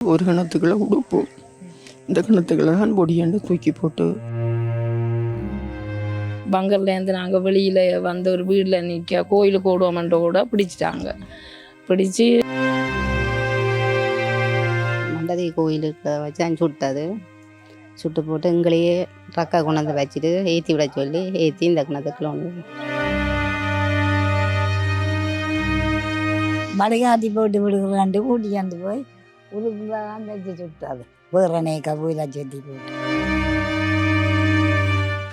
ஒரு கிணத்துக்குள்ள உடுப்பு இந்த கிணத்துக்குள்ள தான் பொடியாண்டு தூக்கி போட்டு. பங்கர்லேருந்து நாங்கள் வெளியில் வந்து ஒரு வீட்டில் நிற்க கோயிலுக்கு ஓடுவோம்ன்ற கூட பிடிச்சிட்டாங்க. பிடிச்சி மண்டதி கோயிலுக்கு வச்சு சுட்டது. சுட்டு போட்டு எங்களையே ட்ரக்கை கொண்டாந்து வச்சுட்டு ஏற்றி விட சொல்லி ஏற்றி இந்த கிணத்துக்குள்ள ஒன்று மலையாத்தி போட்டு விடுகிறாண்டு கூட்டியாந்து போய் உருக்குதான் வச்சு சுட்டாது. வேறனே கபூலா செத்தி போட்டு.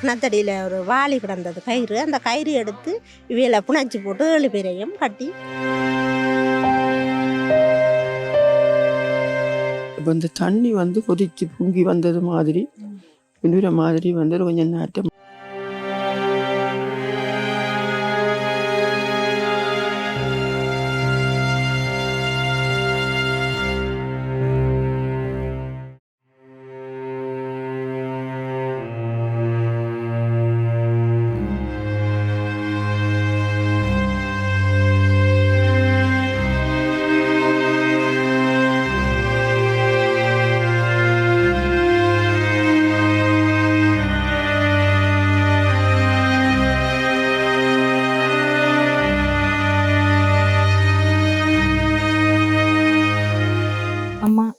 கிணத்தடியில் ஒரு வாளி கிடந்தது கயிறு. அந்த கயிறு எடுத்து இவையில புணைச்சி போட்டு ஏழு பேரையும் கட்டி. இப்போ இந்த தண்ணி வந்து கொதிச்சு பொங்கி வந்தது மாதிரி பின்னுற மாதிரி வந்து கொஞ்சம் நாட்டம்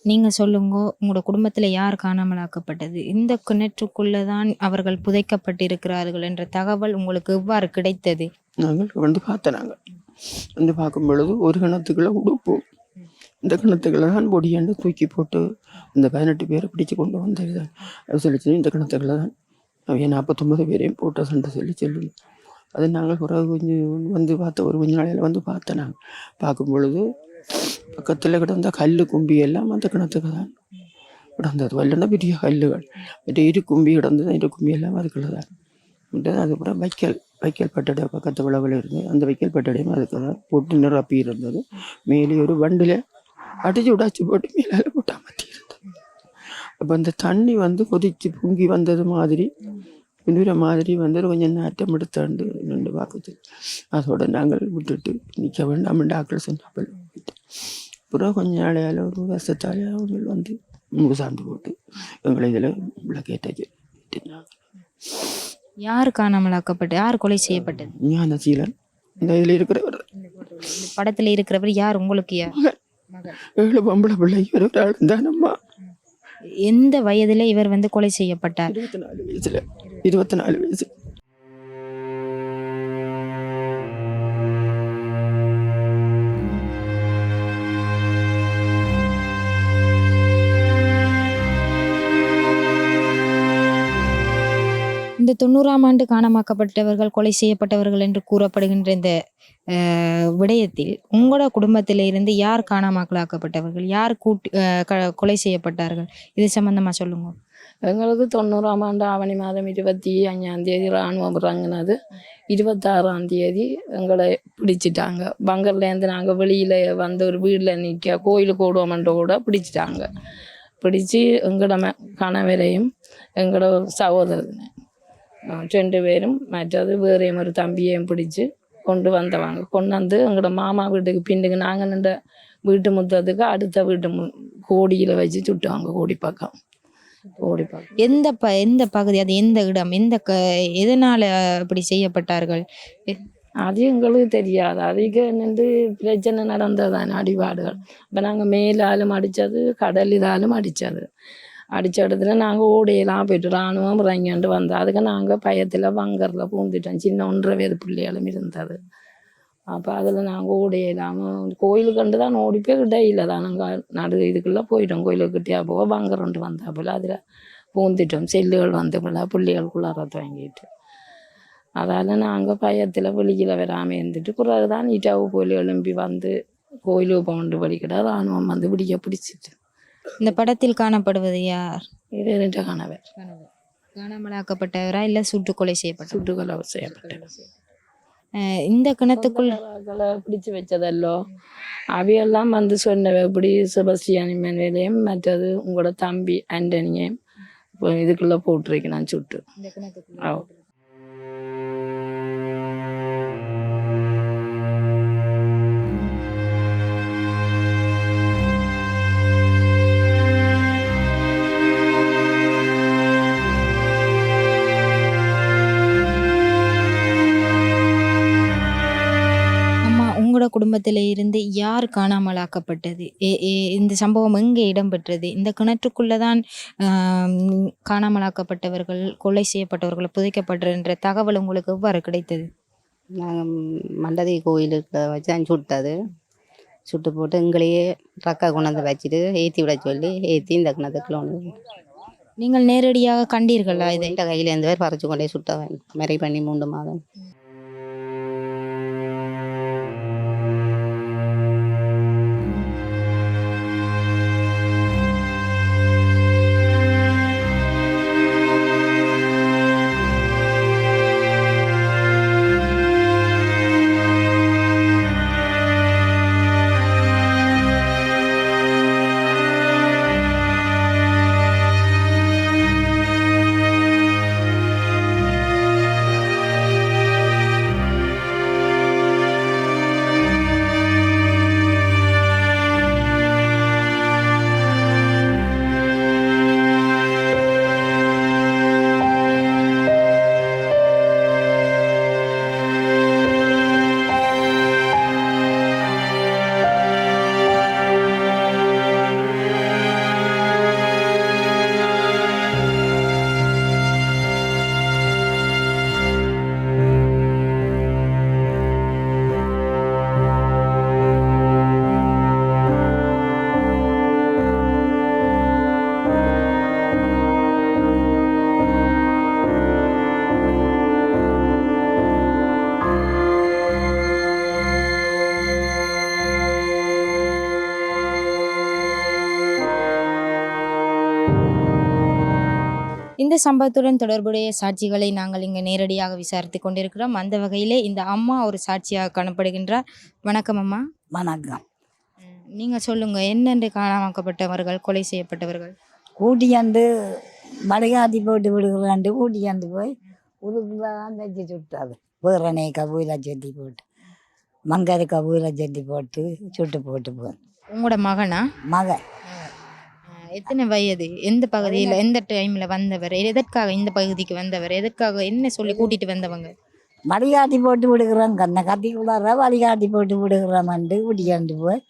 நீங்கள் சொல்லுங்க உங்களோட குடும்பத்தில் யார் காணாமலாக்கப்பட்டது? இந்த கிணற்றுக்குள்ளே தான் அவர்கள் புதைக்கப்பட்டிருக்கிறார்கள் என்ற தகவல் உங்களுக்கு எவ்வாறு கிடைத்தது? நாங்கள் வந்து பார்த்தனாங்க வந்து பார்க்கும் பொழுது ஒரு கிணத்துக்குள்ள உடுப்போம் இந்த கிணத்துக்களை தான் பொடியாண்டு தூக்கி போட்டு இந்த பதினெட்டு பேரை பிடிச்சு கொண்டு வந்தது அது சொல்லிச்சு இந்த கிணத்துக்குள்ள தான் அவன் நாற்பத்தொம்பது பேரையும் போட்ட சண்டை சொல்லி சொல்லி அது நாங்கள் பிறகு கொஞ்சம் வந்து பார்த்த ஒரு கொஞ்ச நாளையில் வந்து பார்த்தேன் நாங்கள். பார்க்கும் பொழுது பக்கத்தில் கிடந்த கல் கும்பி எல்லாம் அந்த கிணத்துக்கு தான் கிடந்தது. வல்லன்னா பெரிய கல்லுகள். மற்ற இரு கும்பி கிடந்தது இரு கும்பி எல்லாம் அதுக்குள்ள தான். அதுக்கப்புறம் வைக்கல் வைக்கல் பட்டடை பக்கத்து விளவில் இருந்து அந்த வைக்கல் பட்டடையும் அதுக்கு தான் போட்டு நிரப்பி இருந்தது. மேலே ஒரு வண்டில் அடிச்சு விடாச்சு போட்டு மேலே போட்டு அமர்த்தி இருந்தது. அப்போ அந்த தண்ணி வந்து கொதிச்சு பொங்கி வந்தது மாதிரி பின்னுற மாதிரி வந்து கொஞ்சம் நாட்டம் எடுத்தாண்டு நின்று பார்க்குது. அதோட நாங்கள் விட்டுட்டு நிற்க வேண்டாம் டாக்டர் சொன்னாப்பல் அப்புறம் கொஞ்ச நாளையால் ஒரு வருஷத்தாலே அவங்க வந்து முழு சார்ந்து போட்டு எங்களை இதில் விளக்கேற்றாச்சு யார் காணாமலாக்கப்பட்டு யார் கொலை செய்யப்பட்டது? ஞானசீலன் இந்த இதில் இருக்கிறவர். படத்துல இருக்கிறவர் யார்? உங்களுக்கு யார்? ஏழு பொம்பளை பிள்ளை ஒரு ஆள் தானம்மா எந்த வயதுல இவர் வந்து கொலை செய்யப்பட்டார்? இருபத்தி நாலு வயசுல. இருபத்தி நாலு வயசு தொண்ணூறாம் ஆண்டு காணமாக்கப்பட்டவர்கள் கொலை செய்யப்பட்டவர்கள் என்று கூறப்படுகின்ற இந்த விடயத்தில் உங்களோட குடும்பத்தில இருந்து யார் காணாமலாக்கப்பட்டவர்கள் யார் கூட்டி க- கொலை செய்யப்பட்டார்கள்? இது சம்பந்தமா சொல்லுங்க. எங்களுக்கு தொண்ணூறாம் ஆண்டு ஆவணி மாதம் இருபத்தி அஞ்சாம் தேதி இராணுவம் இறங்கினது. இருபத்தாறாம் தேதி எங்களை பிடிச்சிட்டாங்க. பங்கர்லேருந்து நாங்கள் வெளியில் வந்து ஒரு வீட்டில் நிற்க கோயிலுக்கு ஓடுவோம்ன்ற கூட பிடிச்சிட்டாங்க. பிடிச்சி எங்களோட ம கணவரையும் எங்களோட சகோதரனை ரெண்டு பேரும் மற்றது வேறையும் ஒரு தம்பியையும் பிடிச்சி கொண்டு வந்தவங்க கொண்டு வந்து எங்களோட மாமா வீட்டுக்கு பின்னுக்கு நாங்கள் நின்ற வீட்டு முத்தத்துக்கு அடுத்த வீட்டு மு கோடியில் வச்சு சுட்டுவாங்க கோடி பக்கம் கோடி பக்கம் எந்த ப எந்த பகுதி அது எந்த இடம் எந்த க எதனால அப்படி செய்யப்பட்டார்கள் அது எங்களுக்கு தெரியாது அதுக்கு நின்று பிரச்சனை நடந்ததான அடிபாடுகள் இப்போ நாங்கள் மேலாலும் அடித்தது கடல் இதாலும் அடித்தது அடித்த இடத்துல நாங்கள் ஓடையெல்லாம் போயிட்டு இராணுவம் இறங்கிட்டு வந்தோம் அதுக்கு நாங்கள் பயத்தில் வங்கரில் பூந்துட்டோம். சின்ன ஒன்றரை பேர் பிள்ளைகளும் இருந்தது. அப்போ அதில் நாங்கள் ஓடையெல்லாம் கோயிலுக்கு கண்டு தான் ஓடி போய் இடையில தான் நாங்கள் நடு இதுக்குள்ளே போயிட்டோம். கோயிலுக்கு கிட்டே போக வங்கரண்டு வந்தா போல அதில் பூந்துட்டோம். செல்லுகள் வந்தபோல பிள்ளைகளுக்குள்ளார வாங்கிட்டு அதால் நாங்கள் பயத்தில் வெளியில் வராமல் இருந்துட்டு பிறகு தான் நீட்டாவு போய் எழும்பி வந்து கோயிலுக்கு போகண்டு வழிக்கிட ராணுவம் வந்து பிடிக்க பிடிச்சிட்டு. இந்த படத்தில் காணப்படுவது யார்? இது ரெண்டு கணவர் காணாமலாக்கப்பட்டவரா இல்ல சுட்டு கொலை செய்யப்பட்ட சுட்டுக்கொலை செய்யப்பட்டது இந்த கிணத்துக்குள் பிடிச்சு வச்சதல்லோ அவையெல்லாம் வந்து சொன்னவ இப்படி செபஸ்டியானி மேலேயும் மற்றது உங்களோட தம்பி ஆண்டனியையும் இதுக்குள்ளே போட்டிருக்கேன் நான் சுட்டு. குடும்பத்தில இருந்து யார் காணாமலாக்கப்பட்டது? இந்த சம்பவம் எங்கே இடம்பெற்றது? இந்த கிணற்றுக்குள்ளதான் ஆம், காணாமலாக்கப்பட்டவர்கள் கொலை செய்யப்பட்டவர்கள் புதைக்கப்பட்டன்ற தகவல் உங்களுக்கு எவ்வாறு கிடைத்தது? நாங்கள் மண்டதி கோயிலுக்கு வச்சு தான் சுட்டது. சுட்டு போட்டு எங்களையே ட்ரக்கை கொண்டாந்து வச்சுட்டு ஏற்றி விட சொல்லி ஏற்றி இந்த கிணத்துக்குள்ள ஒன்று நீங்கள் நேரடியாக கண்டீர்களா இதை? இந்த கையில் இருந்து பேர் பறிச்சு கொண்டே சுட்டவன். மறை பண்ணி மூன்று மாதம். இந்த சம்பவத்துடன் தொடர்புடைய சாட்சிகளை நாங்கள் இங்கு நேரடியாக விசாரித்து கொண்டிருக்கிறோம். அந்த வகையிலே இந்த அம்மா ஒரு சாட்சியாக காணப்படுகின்றார். வணக்கம் அம்மா. வணக்கம். நீங்கள் சொல்லுங்க என்னென்று காணாமக்கப்பட்டவர்கள் கொலை செய்யப்பட்டவர்கள்? கூட்டியாந்து மலையாத்தி போட்டு விடுகிறாண்டு கூட்டியாந்து போய் தான் வச்சு சுட்டாது வேறனே கபூல செட்டி போட்டு மங்கரு கபூல செட்டி போட்டு சுட்டு போட்டு போகுது உங்களோட மகனா? மகன். எத்தனை வயது? எந்த பகுதியில் எந்த டைமில் வந்தவர்? எதற்காக இந்த பகுதிக்கு வந்தவர்? எதற்காக என்ன சொல்லி கூட்டிட்டு வந்தவங்க? வழிகாட்டி போட்டு விடுகிறோம். கண்ணை கத்திக்குள்ளார வழிகாட்டி போட்டு விடுகிறோம்ண்டு கூட்டியாண்டு போய்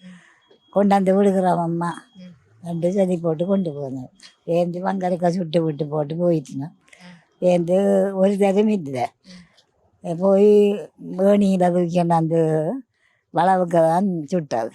கொண்டாந்து விடுகிறோம் அம்மா. ரெண்டு செடி போட்டு கொண்டு போனேன் ஏந்து மங்கருக்க சுட்டு விட்டு போட்டு போயிட்டுனோம் ஏந்து ஒரு தரம் இல்லை. போய் வேணியில் தூக்கிண்டாந்து வளவுக்கு தான் சுட்டாது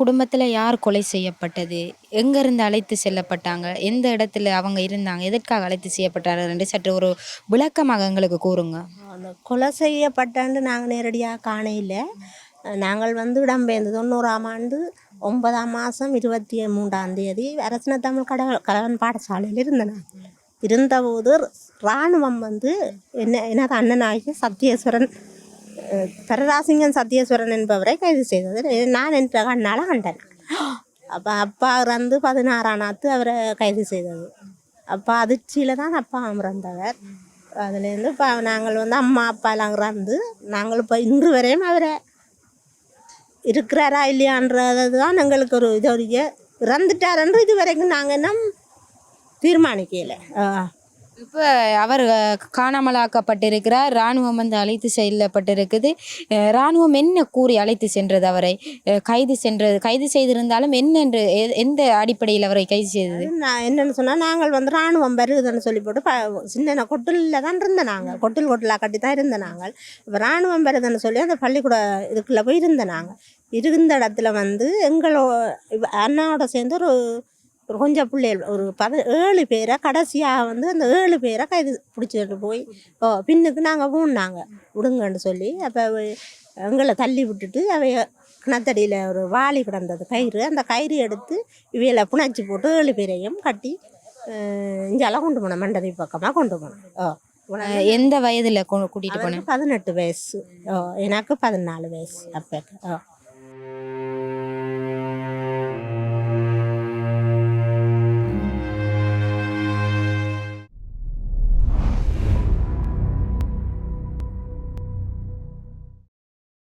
குடும்பத்தில் யார் கொலை செய்யப்பட்டது? எங்கேருந்து அழைத்து செல்லப்பட்டாங்க? எந்த இடத்துல அவங்க இருந்தாங்க? எதற்காக அழைத்து செய்யப்பட்டார்கள் சற்று ஒரு விளக்கமாக எங்களுக்கு கூறுங்க. அந்த கொலை செய்யப்பட்டான்னு நாங்கள் நேரடியாக காணையில். நாங்கள் வந்து இடம்பெயர்ந்து தொண்ணூறாம் ஆண்டு ஒன்பதாம் மாதம் இருபத்தி மூன்றாம் தேதி அரசின தமிழ் கட கலவன் பாடசாலையில் இருந்தேன். இருந்தபோது இராணுவம் வந்து என்ன எனது அண்ணனாகிய சத்யேஸ்வரன் பரராசிங்கன் சத்யேஸ்வரன் என்பவரை கைது செய்தது. நான் என்ற கண்ணால் கண்டேன். அப்போ அப்பா இறந்து பதினாறாம் நாத்து அவரை கைது செய்தது. அப்பா அதிர்ச்சியில் தான் அப்பா இறந்தவர் அதுலேருந்து இப்போ நாங்கள் வந்து அம்மா அப்பாலாம் இறந்து நாங்கள் இப்போ இன்று வரையும் அவரை இருக்கிறாரா இல்லையான்றது தான் எங்களுக்கு ஒரு இது. ஒரு இறந்துட்டாரன்று இது வரைக்கும் நாங்கள் என்ன தீர்மானிக்கலை. இப்போ அவர் காணாமலாக்கப்பட்டிருக்கிறார். இராணுவம் வந்து அழைத்து செல்லப்பட்டிருக்குது. இராணுவம் என்ன கூறி அழைத்து சென்றது அவரை? கைது சென்றது கைது செய்திருந்தாலும் என்ன என்று எந்த அடிப்படையில் அவரை கைது செய்தது? நான் என்னென்னு சொன்னால் நாங்கள் வந்து ராணுவம் வருதுன்னு சொல்லி போட்டு ப சின்ன கொட்டிலில் தான் இருந்த நாங்கள். கொட்டில் கொட்டிலாக கட்டி தான் இருந்த நாங்கள். இப்போ ராணுவம் வருதுன்னு சொல்லி அந்த பள்ளிக்கூட இதுக்குள்ளே போய் இருந்த நாங்கள். இருந்த இடத்துல வந்து எங்களோ அண்ணாவோட சேர்ந்து ஒரு ஒரு கொஞ்சம் பிள்ளைகள் ஒரு பத ஏழு பேரை கடைசியாக வந்து அந்த ஏழு பேரை கைது பிடிச்சிட்டு போய் ஓ பின்னுக்கு நாங்கள் ஊன்னாங்க விடுங்கன்னு சொல்லி அப்போ எங்களை தள்ளி விட்டுட்டு அவைய கிணத்தடியில் ஒரு வாளி கிடந்தது கயிறு. அந்த கயிறு எடுத்து இவையில புணர்ச்சி போட்டு ஏழு பேரையும் கட்டி இங்கெல்லாம் கொண்டு போனோம் மண்டபி பக்கமாக கொண்டு போனோம் ஓ எந்த வயதுல கொ- கூட்டிட்டு போனேன்? பதினெட்டு வயசு. ஓ எனக்கு பதினாலு வயசு அப்போ ஓ.